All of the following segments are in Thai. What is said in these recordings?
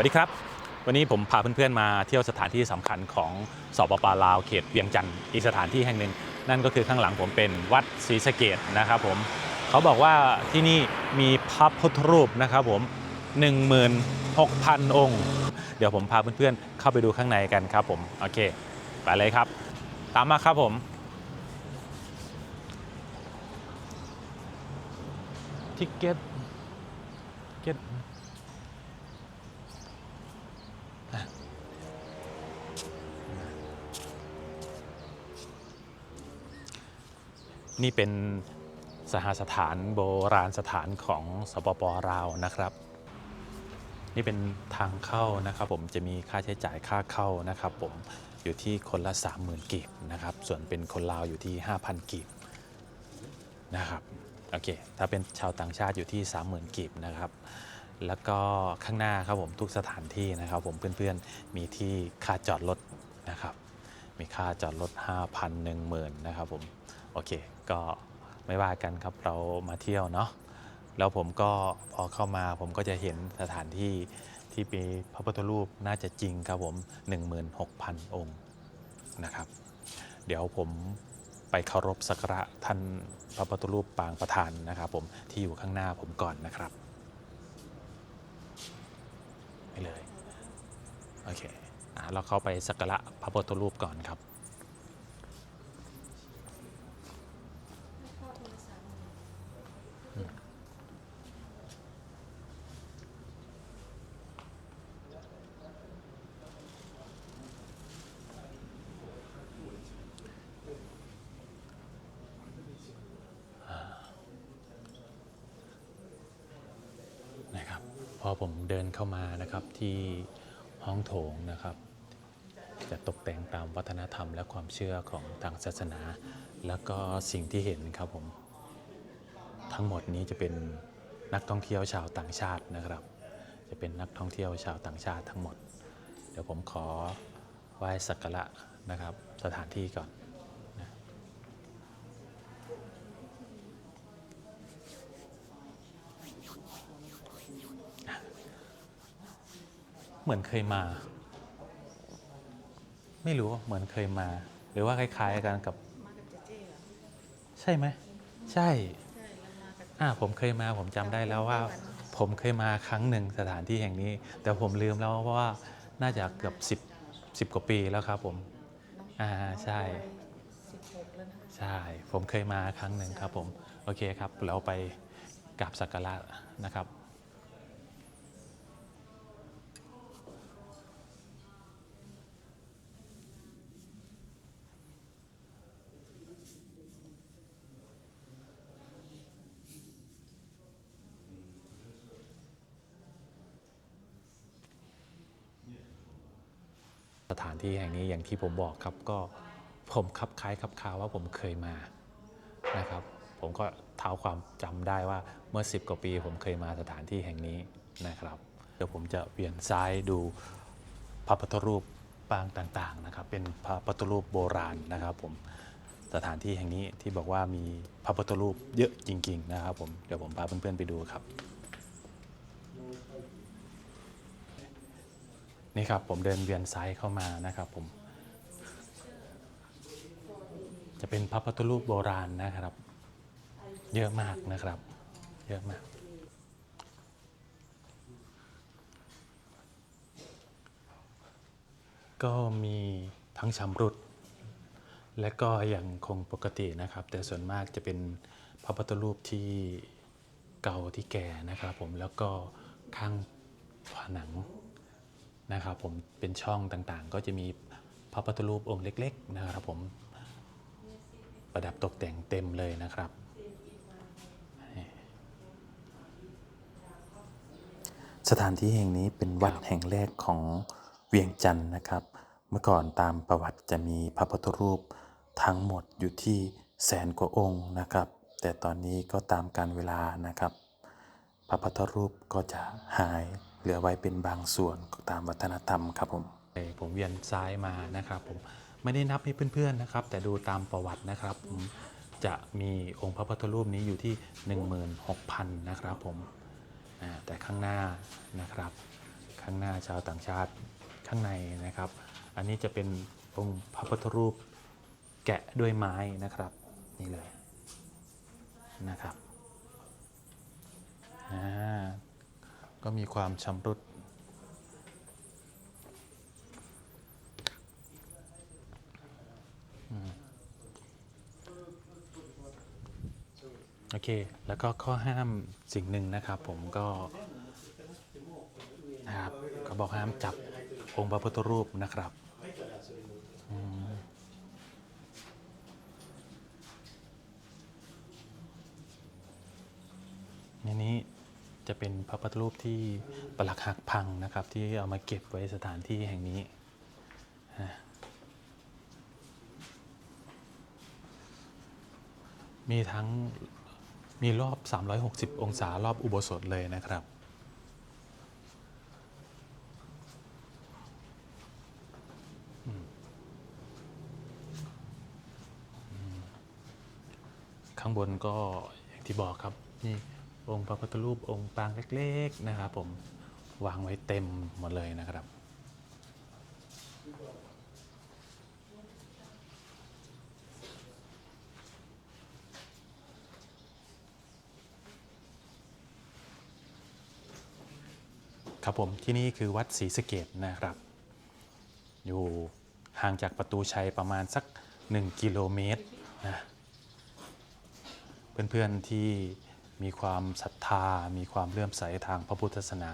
วัสดีครับ วันนี้ผมพาเพื่อนๆมาเที่ยวสถานที่สำคัญของสปปลาวเขตเวียงจันทร์อีกสถานที่แห่งหนึ่ง นั่นก็คือข้างหลังผมเป็นวัดศรีสะเกดนะครับผมเขาบอกว่าที่นี่มีพระพุทธรูปนะครับผม 16,000 องค์ เดี๋ยวผมพาเพื่อนๆเข้าไปดูข้างในกันครับผม โอเค ไปเลยครับ ตามมาครับผมทิกเก็ตเก็ต นี่เป็นสหสถานโบราณสถานของสปปลาวนะครับ นี่เป็นทางเข้านะครับ ผมจะมีค่าใช้จ่ายค่าเข้านะครับ ผมอยู่ที่คนละ 30,000กีบนะครับ ส่วนเป็นคนลาวอยู่ที่ 5,000กีบนะครับโอเค ถ้าเป็นชาวต่างชาติอยู่ที่ 30,000กีบนะครับ แล้วก็ข้างหน้าครับผมทุกสถานที่นะครับ ผมเพื่อนๆมีที่ค่าจอดรถนะครับ มีค่าจอดรถ 5,000 10,000นะครับผม โอเค ก็ไม่ว่ากันครับเรามาเที่ยวเนาะแล้วผมก็พอเข้ามาผมก็จะเห็นสถานที่ที่มีพระพุทธรูปน่าจะจริงครับผม 16,000 องค์นะครับ เดี๋ยวผมไปเคารพสักการะท่านพระพุทธรูปปางประธานนะครับผมที่อยู่ข้างหน้าผมก่อนนะครับไปเลย โอเคอะเราเข้าไปสักการะพระพุทธรูปก่อนครับ พอผมเดินเข้ามานะครับที่ห้องโถงนะครับ จะตกแต่งตามวัฒนธรรมและความเชื่อของทางศาสนา แล้วก็สิ่งที่เห็นครับผมทั้งหมดนี้จะเป็นนักท่องเที่ยวชาวต่างชาตินะครับ จะเป็นนักท่องเที่ยวชาวต่างชาติทั้งหมด เดี๋ยวผมขอไหว้สักการะนะครับ สถานที่ก่อนนะ เหมือนเคยมา ไม่รู้เหมือนเคยมา หรือว่าคล้ายๆกันกับมากับเจเจ้เหรอใช่ไหมใช่ใช่แล้วมากับอ่าผมเคยมาผมจำได้แล้วว่า ผมเคยมาครั้งหนึ่งสถานที่แห่งนี้ แต่ผมลืมแล้วเพราะว่าน่าจะเกือบ10 10กว่าปีแล้วครับผมน้องอ่าใช่สิบหกแล้วนะใช่ ผมเคยมาครั้งหนึ่งครับผม โอเคครับ เราไปกราบสักการะนะครับ ถานที่แห่งนี้อย่างที่ผมบอกครับก็ผมคับคล้ายคับคาว่าผมเคยมานะครับ ผมก็เท้าความจำได้ว่าเมื่อ 10 กว่าปี ผมเคยมาสถานที่แห่งนี้นะครับ เดี๋ยวผมจะเวียนซ้ายดูพระพุทธรูปปางต่างๆนะครับ เป็นพระพุทธรูปโบราณนะครับ ผมสถานที่แห่งนี้ที่บอกว่ามีพระพุทธรูปเยอะจริง ๆ นะครับ ผมเดี๋ยวผมพาเพื่อนๆไปดูครับ นี่ครับผมเดินเวียนซ้ายเข้ามานะครับผม จะเป็นพระพุทธรูปโบราณนะครับ เยอะมากนะครับ เยอะมากก็มีทั้งชำรุด และก็ยังคงปกตินะครับ แต่ส่วนมากจะเป็นพระพุทธรูปที่เก่าที่แก่นะครับผมแล้วก็ข้างผนัง นะครับผมเป็นช่องต่างๆ ก็จะมีพระพุทธรูปองค์เล็ก ๆ นะครับผมประดับตกแต่งเต็มเลยนะครับสถานที่แห่งนี้เป็นวัดแห่งแรกของเวียงจันทร์นะครับ เมื่อก่อนตามประวัติจะมีพระพุทธรูปทั้งหมดอยู่ที่แสนกว่าองค์นะครับ แต่ตอนนี้ก็ตามการเวลานะครับ พระพุทธรูปก็จะหาย ลือไว้เป็นบางส่วนตามวัฒนธรรมครับผมผมเวียนซ้ายมานะครับผมไม่ได้นับให้เพื่อนๆนะครับ แต่ดูตามประวัตินะครับผมจะมีองค์พระพุทธรูปนี้อยู่ที่ 16,000 นะครับผมแต่ข้างหน้านะครับ ข้ข้างหน้าชาวต่างชาติข้างในนะครับ อันนี้จะเป็นองค์พระพุทธรูปแกะด้วยไม้นะครับนี่เลยนะครับอ่า ก็มีความชำรุด โอเค แล้วก็ข้อห้ามสิ่งหนึ่งนะครับผมก็นะครับเขาบอกห้ามจับองค์พระพุทธรูปนะครับอืมในนี้จะ เป็นพระพุทธรูปที่ปลักหักพังนะครับ ที่เอามาเก็บไว้สถานที่แห่งนี้มีทั้งมีรอบ 360 องศารอบอุโบสถเลยนะครับ ข้างบนก็อย่างที่บอกครับนี่ องค์พระพุทธรูปองค์ปางเล็กๆนะครับผมวางไว้เต็มหมดเลยนะครับ ครับผมที่นี่คือวัดศรีสะเกดนะครับ อยู่ห่างจากประตูชัยประมาณสัก 1 กิโลเมตรนะเพื่อนๆที่ มีความศรัทธา มีความเลื่อมใสทางพระพุทธศาสนา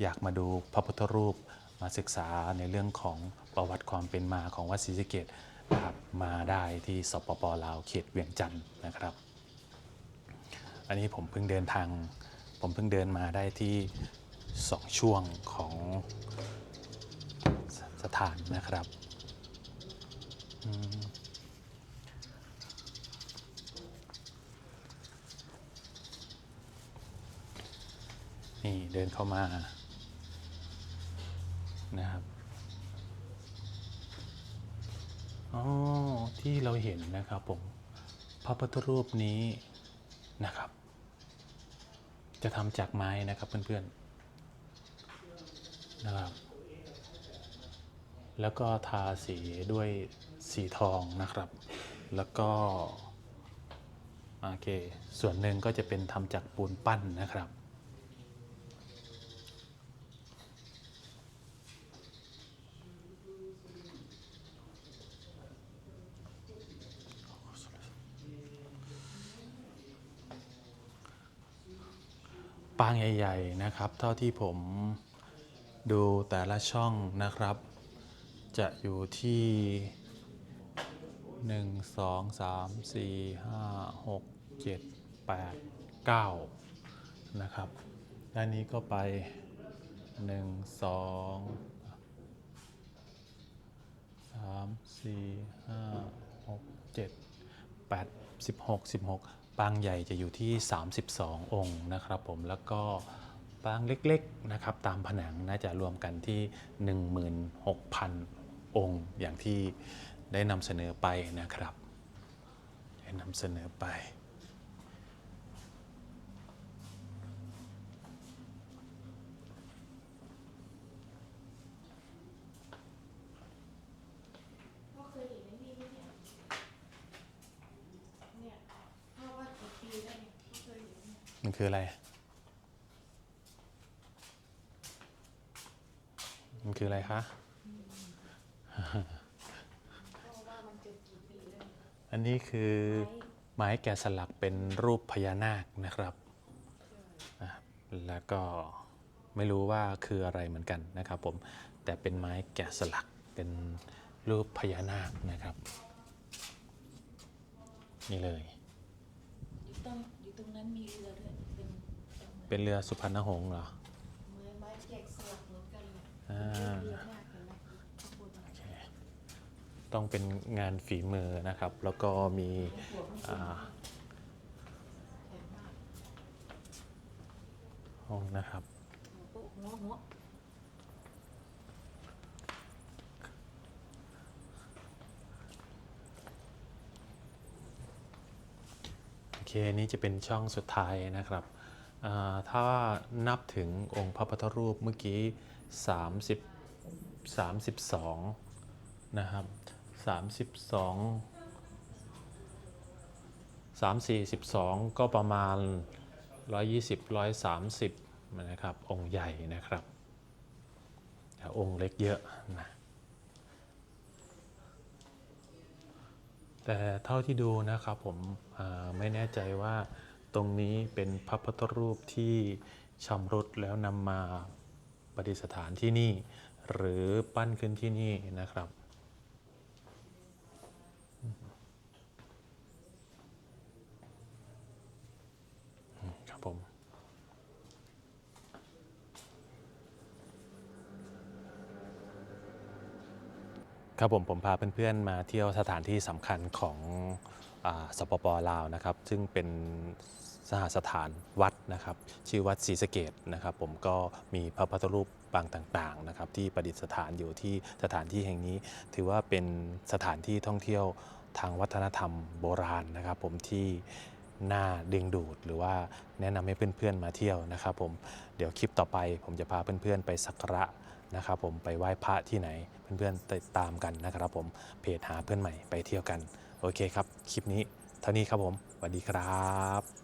อยากมาดูพระพุทธรูปมาศึกษาในเรื่องของประวัติความเป็นมาของวัดศรีสะเกดนะครับมาได้ที่สปปลาวเขตเวียงจันทร์นะครับ อันนี้ผมเพิ่งเดินทาง ผมเพิ่งเดินมาได้ที่สองช่วงของสสถานนะครับ นี่เดินเข้ามานะครับอ๋อที่เราเห็นนะครับผมพระพุทธรูปนี้นะครับ จะทำจากไม้นะครับเพื่อนๆนะครับแล้วก็ทาสีด้วยสีทองนะครับ แล้วก็โอเค ส่วนหนึ่งก็จะเป็นทำจากปูนปั้นนะครับ ปางใหญ่ๆนะครับ เท่าที่ผมดูแต่ละช่องนะครับ จะอยู่ที่ 1 2 3 4 5 6 7 8 9 นะครับ ด้านนี้ก็ไป 1 2 3 4 5 6 7 8 16 16 ปางใหญ่จะอยู่ที่ 32 องค์นะครับผมแล้วก็ปางเล็กๆนะครับตามผนังน่าจะรวมกันที่ 16,000 องค์อย่างที่ได้นำเสนอไปนะครับ ได้นำเสนอไป ก็เคยเห็นในนี่ไหมเนี่ย เนี่ยพ่อว่ากี่ปีแล้วเนี่ยก็เคยเห็นเนี่ย มันคืออะไร มันคืออะไรคะพ่อว่ามันจะกี่ปีแล้วเนี่ยอันนี้คือไม้ไม้แกะสลักเป็นรูปพญานาคนะครับอะแล้วก็ไม่รู้ว่าคืออะไรเหมือนกันนะครับผม แต่เป็นไม้แกะสลักเป็นรูปพญานาคนะครับ นี่เลยอยู่ตรงอยู่ต รงนั้นมีเรือด้วยเป็นเป็นเหมือนเป็นเรือสุพรรณหงส์เหรอเหมือนไม้แกะสลักเหมือนกันเลยอ่าเรือมากเห็นไหมข้างบนอะโอเคต้องเป็นงานฝีมือนะครับ แล้วก็มีอ่าแข็งมากห้องนะครับ หัวหัวหัว เคนี่จะเป็นช่องสุดท้ายนะครับถ้านับถึงองค์พระพุทธรูปเมื่อกี้ 30 32 นะครับ 32 3 4 12 ก็ประมาณ 120 130นะครับ องค์ใหญ่นะครับแต่องค์เล็กเยอะนะ แต่เท่าที่ดูนะครับผมไม่แน่ใจว่าตรงนี้เป็นพระพุทธรูปที่ชำรุดแล้วนำมาประดิษฐานที่นี่ หรือปั้นขึ้นที่นี่นะครับ อืมครับผม ครับผมผมพาเพื่อนๆมาเที่ยวสถานที่สำคัญของอสปปลาวนะครับ ซึ่งเป็นสหสถานวัดนะครับ ชื่อวัดศรีสะเกดนะครับ ผมก็มีพระพุทธรูปปางต่างๆนะครับ ที่ประดิษฐานอยู่ที่สถานที่แห่งนี้ ถือว่าเป็นสถานที่ท่องเที่ยวทางวัฒนธรรมโบราณนะครับ ผมที่น่าดึงดูดหรือว่าแนะนำให้เพื่อนๆมาเที่ยวนะครับ ผมเดี๋ยวคลิปต่อไป ผมจะพาเพื่อนๆไปสักการะ นะครับผมไปไหว้พระที่ไหน เพื่อนๆติดตามกันนะครับผมเพจหาเพื่อนใหม่ไปเที่ยวกัน โอเคครับ คลิปนี้เท่านี้ครับผมสวัสดีครับ